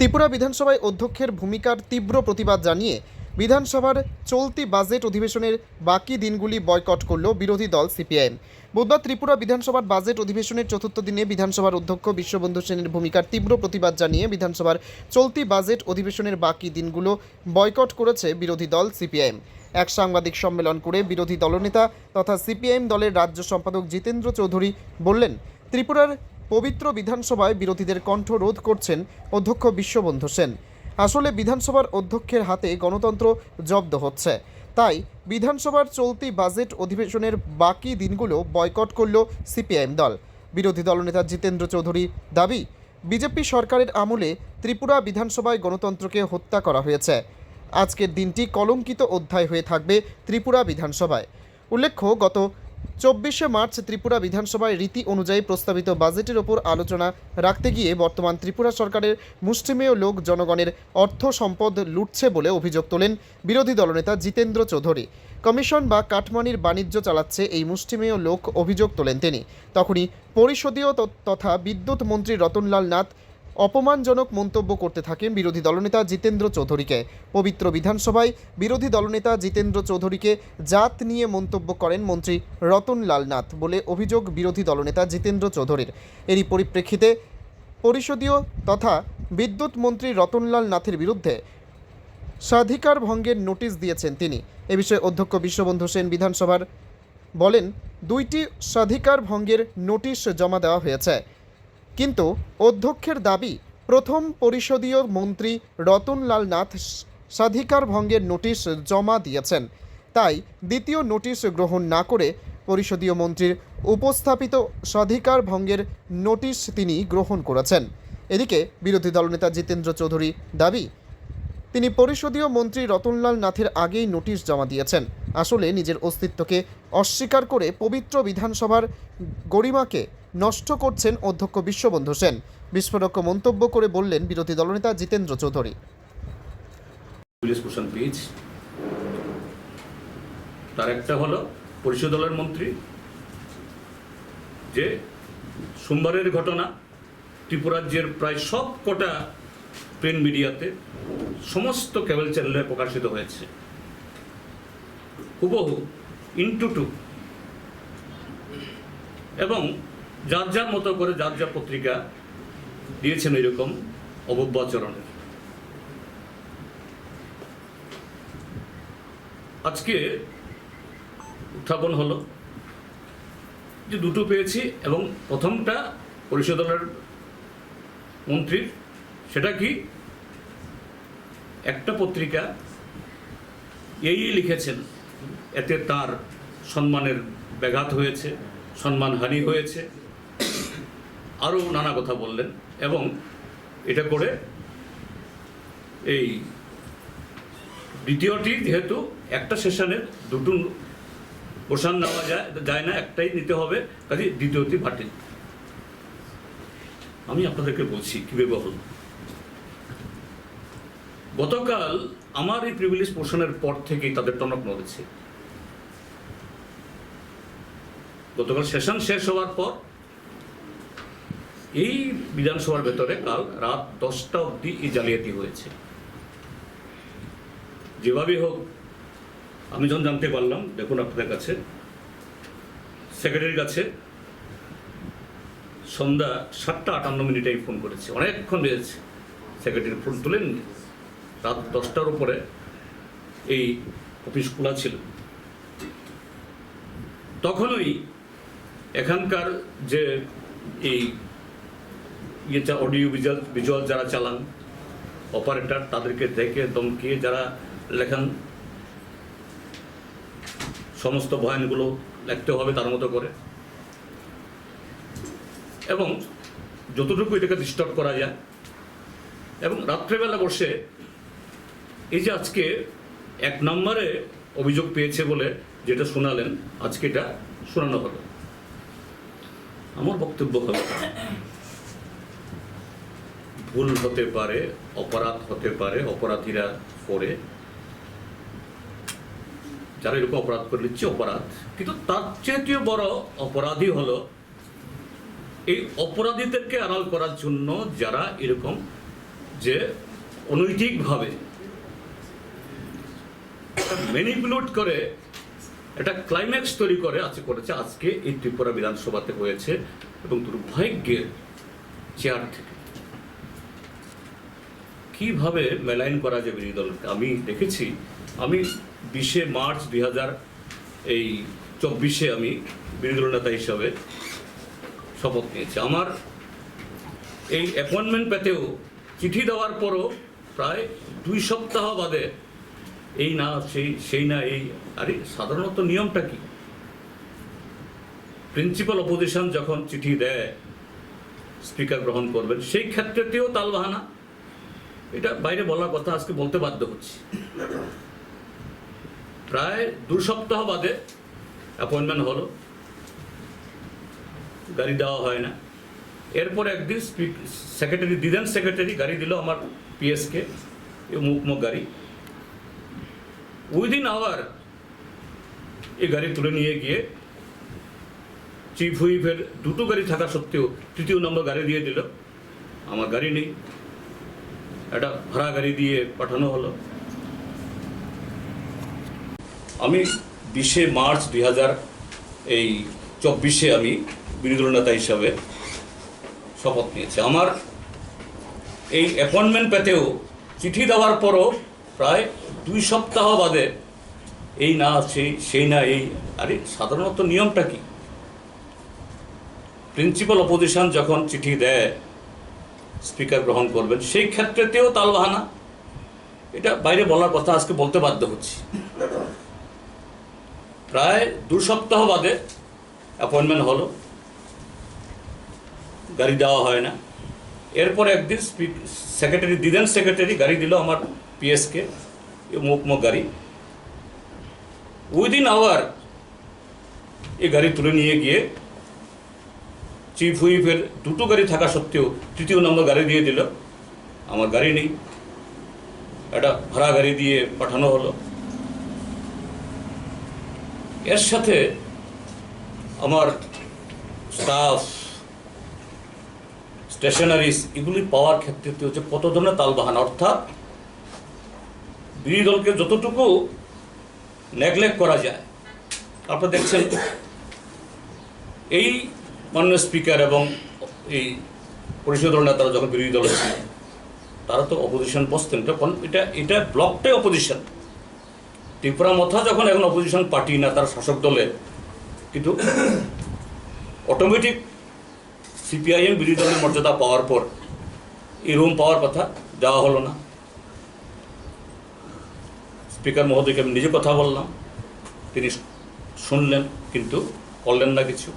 ত্রিপুরা বিধানসভায় অধ্যক্ষের ভূমিকার তীব্র প্রতিবাদ জানিয়ে বিধানসভার চলতি বাজেট অধিবেশনের বাকি দিনগুলি বয়কট করল বিরোধী দল সিপিআইএম। বুধবার ত্রিপুরা বিধানসভার বাজেট অধিবেশনের চতুর্থ দিনে বিধানসভার অধ্যক্ষ বিশ্ববন্ধু সেনের ভূমিকার তীব্র প্রতিবাদ জানিয়ে বিধানসভার চলতি বাজেট অধিবেশনের বাকি দিনগুলো বয়কট করেছে বিরোধী দল সিপিআইএম। এক সাংবাদিক সম্মেলন করে বিরোধী দলনেতা তথা সিপিআইএম দলের রাজ্য সম্পাদক জিতেন্দ্র চৌধুরী বললেন, ত্রিপুরার পবিত্র বিধানসভায় বিরোধীদের কণ্ঠ রোধ করছেন অধ্যক্ষ বিশ্ববন্ধু সেন। আসলে বিধানসভার অধ্যক্ষের হাতে গণতন্ত্র জব্দ হচ্ছে। তাই বিধানসভার চলতি বাজেট অধিবেশনের বাকি দিনগুলো বয়কট করল সিপিআইএম দল। বিরোধী দলনেতা জিতেন্দ্র চৌধুরী দাবি, বিজেপি সরকারের আমলে ত্রিপুরা বিধানসভায় গণতন্ত্রকে হত্যা করা হয়েছে। আজকের দিনটি কলঙ্কিত অধ্যায় হয়ে থাকবে ত্রিপুরা বিধানসভায়। উল্লেখ্য, গত চব্বিশে মার্চ ত্রিপুরা বিধানসভায় রীতি অনুযায়ী প্রস্তাবিত বাজেটের ওপর আলোচনা রাখতে গিয়ে বর্তমান ত্রিপুরা সরকারের মুষ্টিমেয় লোক জনগণের অর্থ সম্পদ লুটছে বলে অভিযোগ তোলেন বিরোধী দলনেতা জিতেন্দ্র চৌধুরী। কমিশন বা কাটমানির বাণিজ্য চালাচ্ছে এই মুষ্টিমেয় লোক অভিযোগ তোলেন তিনি। তখনই পরিষদীয় তথা বিদ্যুৎ মন্ত্রী রতনলাল নাথ অপমানজনক মন্তব্য করতে থাকেন বিরোধী দলনেতা জিতেন্দ্র চৌধুরীকে। পবিত্র বিধানসভায় বিরোধী দলনেতা জিতেন্দ্র চৌধুরীকে জাত নিয়ে মন্তব্য করেন মন্ত্রী রতনলাল নাথ বলে অভিযোগ বিরোধী দলনেতা জিতেন্দ্র চৌধুরীর। এরই পরিপ্রেক্ষিতে পরিষদীয় তথা বিদ্যুৎ মন্ত্রী রতনলাল নাথের বিরুদ্ধে স্বাধিকার ভঙ্গের নোটিশ দিয়েছেন তিনি। এ বিষয়ে অধ্যক্ষ বিশ্ববন্ধু সেন বিধানসভার বলেন, দুইটি স্বাধিকার ভঙ্গের নোটিশ জমা দেওয়া হয়েছে। কিন্তু অধ্যক্ষের দাবি, প্রথম পরিষদীয় মন্ত্রী রতনলাল নাথ স্বাধিকার ভঙ্গের নোটিশ জমা দিয়েছেন। তাই দ্বিতীয় নোটিশ গ্রহণ না করে পরিষদীয় মন্ত্রীর উপস্থাপিত স্বাধিকার ভঙ্গের নোটিশ তিনি গ্রহণ করেছেন। এদিকে বিরোধী দলনেতা জিতেন্দ্র চৌধুরী দাবি, তিনি পরিষদীয় মন্ত্রী রতনলাল নাথের আগেই নোটিশ জমা দিয়েছেন। আসলে নিজের অস্তিত্বকে অস্বীকার করে পবিত্র বিধানসভার গরিমাকে নষ্ট করছেন অধ্যক্ষ বিশ্ববন্ধু সেন। বিস্ফোরক মন্তব্য করে বললেন বিরোধী দলনেতা জিতেন্দ্র চৌধুরী। তার একটা হলো পরিষদ দলের মন্ত্রী, যে সোমবারের ঘটনা ত্রিপুরাজ্যের প্রায় সব কটা প্রিন্ট মিডিয়াতে সমস্ত কেবল চ্যানেলে প্রকাশিত হয়েছে। হুবহু ইন্টু টু এবং যার যার মতো করে যার যার পত্রিকা দিয়েছেন এরকম অবব্য আচরণের আজকে উত্থাপন হলো যে দুটো পেয়েছি এবং প্রথমটা পরিষদের মন্ত্রীর, সেটা কি? একটা পত্রিকা এই লিখেছেন এতে তার সম্মানের ব্যাঘাত হয়েছে সম্মানহানি হয়েছে। আরও নানা কথা বললেন এবং এটা করে এই দ্বিতীয়টি যেহেতু একটা সেশনে দুটো পোষণ নেওয়া যায় যায় না, একটাই নিতে হবে কাজে দ্বিতীয়টি বাতিল। আমি আপনাদেরকে বলছি কীভাবে হল গতকাল আমার এই প্রিভিলেজ পোষণের পর থেকেই তাদের টনক নড়েছে। গতকাল সেশন শেষ হওয়ার পর এই বিধানসভার ভেতরে কাল রাত দশটা অবধি এই জালিয়াতি হয়েছে। যেভাবেই হোক, আমি যখন জানতে পারলাম, দেখুন আপনাদের কাছে, সেক্রেটারির কাছে সন্ধ্যা সাতটা আটান্ন মিনিটে ফোন করেছি। অনেকক্ষণ বেজেছে। সেক্রেটারি ফোন তুলেননি। রাত দশটার উপরে এই অফিস খোলা ছিল। তখনই এখানকার যে এই ইয়ে অডিও ভিজুয়াল ভিজুয়াল যারা চালান অপারেটর তাদেরকে দেখে দমকিয়ে যারা লেখান, সমস্ত বয়ানগুলো লিখতে হবে তার মতো করে। এবং যতটুকু এটাকে ডিস্টার্ব করা যায়, এবং রাত্রেবেলা বসে এই যে আজকে এক নম্বরে অভিযোগ পেয়েছে বলে যেটা শোনালেন, আজকে এটা শোনানো হলো আমার বক্তব্য হলো ভুল হতে পারে, অপরাধ হতে পারে, অপরাধীরা করে। যারা এরকম অপরাধ করে নিচ্ছে, অপরাধ। কিন্তু তার চেয়ে বড় অপরাধী হলো এই অপরাধীদেরকে আড়াল করার জন্য যারা এরকম যে অনৈতিকভাবে ম্যানিপুলেট করে একটা ক্লাইম্যাক্স তৈরি করে আজকে করেছে আজকে এই ত্রিপুরা বিধানসভাতে হয়েছে এবং দুর্ভাগ্যের চেয়ার থেকে। কীভাবে মেলাইন করা যায় বিরোধী দলকে? আমি দেখেছি, আমি বিশে মার্চ দুই হাজার এই চব্বিশে আমি বিরোধী দল নেতা হিসাবে শপথ নিয়েছি। আমার এই অ্যাপয়েন্টমেন্ট পেতেও চিঠি দেওয়ার পরও প্রায় দুই সপ্তাহ বাদে এই না, সেই সেই না, এই। আরে, সাধারণত নিয়মটা কি? প্রিন্সিপাল অপোজিশন যখন চিঠি দেয় স্পিকার গ্রহণ করবেন, সেই ক্ষেত্রেতেও তালবাহানা এটা বাইরে বলার কথা, আজকে বলতে বাধ্য হচ্ছি। প্রায় দু সপ্তাহ বাদে অ্যাপয়েন্টমেন্ট হলো। গাড়ি দেওয়া হয় না। এরপর একদিন সেক্রেটারি দিলেন সেক্রেটারি গাড়ি দিল আমার পিএসকে মুখ মুখ গাড়ি। উইদিন আওয়ার এই গাড়ি তুলে নিয়ে গিয়ে চিফ হুইফের দুটো গাড়ি থাকা সত্ত্বেও তৃতীয় নম্বর গাড়ি দিয়ে দিল। আমার গাড়ি নেই। একটা ভাড়া গাড়ি দিয়ে পাঠানো হলো। আমি বিশে মার্চ দুই হাজার এই চব্বিশে আমি বিরোধী নেতা হিসাবে শপথ নিয়েছি। আমার এই অ্যাপয়েন্টমেন্ট পেতেও চিঠি দেওয়ার পরও প্রায় দুই সপ্তাহ বাদে এই না সেই সেই না, এই। আরে, সাধারণত নিয়মটা কি? প্রিন্সিপাল অপোজিশন যখন চিঠি দেয় স্পিকার গ্রহণ করবেন, সেই ক্ষেত্রেতেও তালবাহানা এটা বাইরে বলার কথা, আজকে বলতে বাধ্য হচ্ছি। প্রায় দু সপ্তাহ বাদে অ্যাপয়েন্টমেন্ট হলো। গাড়ি দেওয়া হয় না। এরপর একদিন সেক্রেটারি দিলেন সেক্রেটারি গাড়ি দিল আমার মুখ মুখ গাড়ি উইদিন আওয়ার এই গাড়ি তুলে নিয়ে গিয়ে চিফ হুইফের দুটো গাড়ি থাকা সত্ত্বেও তৃতীয় নম্বর গাড়ি দিয়ে দিল। আমার গাড়ি নেই। একটা ভাড়া গাড়ি দিয়ে পাঠানো হলো। এর সাথে আমার স্টাফ স্টেশনারিজ এগুলি পাওয়ার ক্ষেত্রে হচ্ছে কত ধরনের তালবাহান? অর্থাৎ বিরোধী দলকে যতটুকু নেগলেক্ট করা যায়। আপনারা দেখছেন, এই মাননীয় স্পিকার এবং এই পরিষদ দল নেতারা যখন বিরোধী দলে ছিল তারা তো অপোজিশন বসতেন। তখন এটা এটা ব্লকটাই অপোজিশন ত্রিপুরা মথা যখন এখন অপোজিশন পার্টি না, তার শাসক দলে কিন্তু অটোমেটিক সিপিআইএম বিরোধী দলের মর্যাদা পাওয়ার পর, এই রুম পাওয়ার কথা দেওয়া হলো না। স্পিকার মহোদয়কে আমি নিজে কথা বললাম। তিনি শুনলেন, কিন্তু করলেন না কিছু।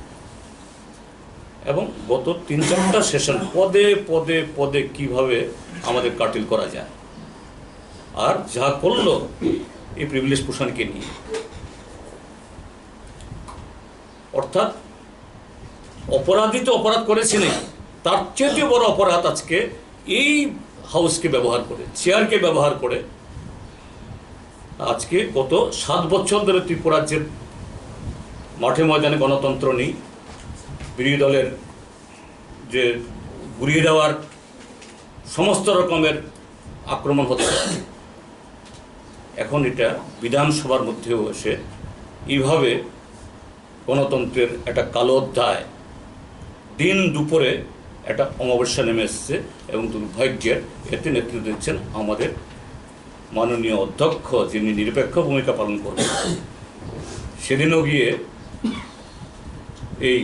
এবং গত তিন চারটা সেশন পদে পদে পদে কীভাবে আমাদের কাটিল করা যায়? আর যা করল এই প্রিভিলেজ পোষণকে নিয়ে। অর্থাৎ অপরাধী তো অপরাধ করেছে নাকি তার চেয়ে বড় অপরাধ আজকে এই হাউসকে ব্যবহার করে চেয়ারকে ব্যবহার করে আজকে গত সাত বছর ধরে ত্রিপুরা রাজ্যের মাঠে ময়দানে গণতন্ত্র নেই। বিরোধী দলের যে ঘুরিয়ে দেওয়ার সমস্ত রকমের আক্রমণ হচ্ছে। এখন এটা বিধানসভার মধ্যেও এসে এইভাবে গণতন্ত্রের একটা কালো অধ্যায় দিন দুপুরে একটা অমাবস্যা নেমে এসছে এবং দুর্ভাগ্যের এতে নেতৃত্ব দিচ্ছেন আমাদের মাননীয় অধ্যক্ষ যিনি নিরপেক্ষ ভূমিকা পালন করবেন, সেদিনও গিয়ে এই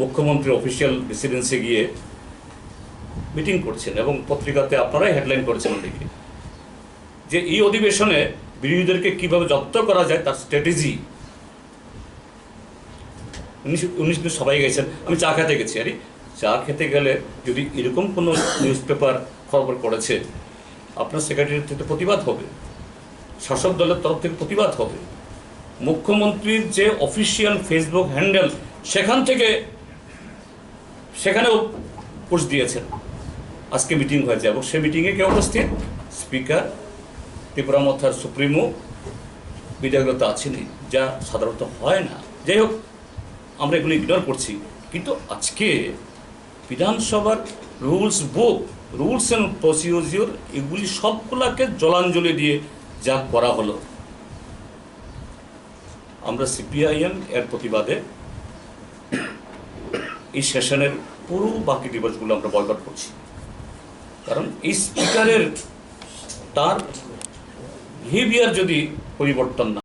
মুখ্যমন্ত্রী অফিসিয়াল রেসিডেন্সে গিয়ে মিটিং করছেন এবং পত্রিকাতে আপনারাই হেডলাইন করছেন দেখে যে এই অধিবেশনে বিরোধীদেরকে কীভাবে জব্দ করা যায় তার স্ট্র্যাটেজি, উনি উনি কিন্তু সবাই গেছেন, আমি চা খেতে গেছি, আরে? চা খেতে গেলে যদি এরকম কোনো নিউজ পেপার খবর করেছে আপনার সেক্রেটারি থেকে প্রতিবাদ হবে, শাসক দলের তরফ থেকে প্রতিবাদ হবে। মুখ্যমন্ত্রীর যে অফিসিয়াল ফেসবুক হ্যান্ডেল সেখান থেকে, সেখানেও পোস্ট দিয়েছেন। আজকে মিটিং হয়েছে এবং সে মিটিংয়ে কে উপস্থিত? স্পিকার ত্রিপুরা মথার সুপ্রিমো বিধায়কতা আছেনই, যা সাধারণত হয় না। যাই হোক, আমরা এগুলো ইগনোর করছি। কিন্তু আজকে বিধানসভার rules book rules and procedure এগুলি সবগুলাকে জলাঞ্জলি দিয়ে যা করা হলো। আমরা সিপিআইএম এর প্রতিবাদে এই সেশনের পুরো বাকি দিবসগুলো আমরা বয়কট করছি। কারণ এই স্পিকারের তার বিহেভিয়ার যদি পরিবর্তন না